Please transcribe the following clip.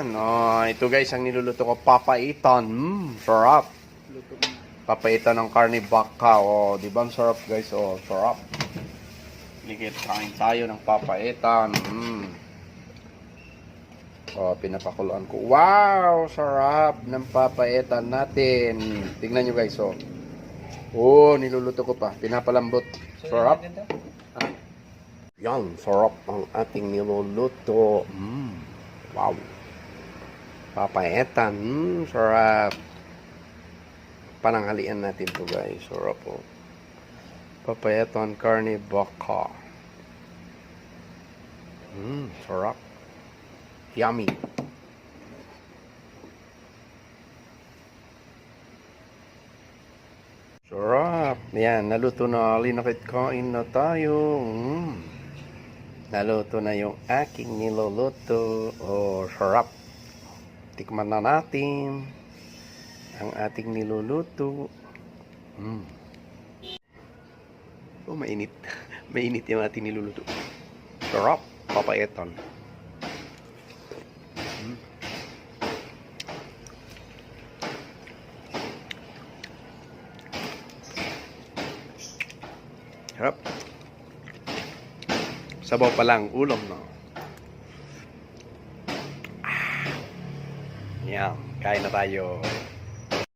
Yan. Oh, ito guys, ang niluluto ko, papaitan. Mmm, sarap. Papaitan ng karne baka. Oh, di ba ang sarap guys? Oh, sarap. Ligit, kain tayo ng papaitan. Mmm. Oh, pinapakuluan ko. Wow! Sarap ng papaitan natin. Tingnan nyo guys, oh. Oh, niluluto ko pa. Pinapalambot. Sarap. Yan, sarap ang ating niluluto. Mm. Wow. Papaitan. Mm, sarap. Pananghalian natin to guys. Sarap po. Papaitan carne baka. Mm, sarap. Yummy. Sarap. Yan, naluto na. Linakit kain na tayo. Mm. Naluto na yung aking niluluto. Oh, sarap. Tikman na natin ang ating niluluto. Mm. Oh, mainit. mainit yung ating niluluto. Sarap. Papayeton. Mm. Sarap. Sabaw pa lang, ulam no. Yan, kain na tayo.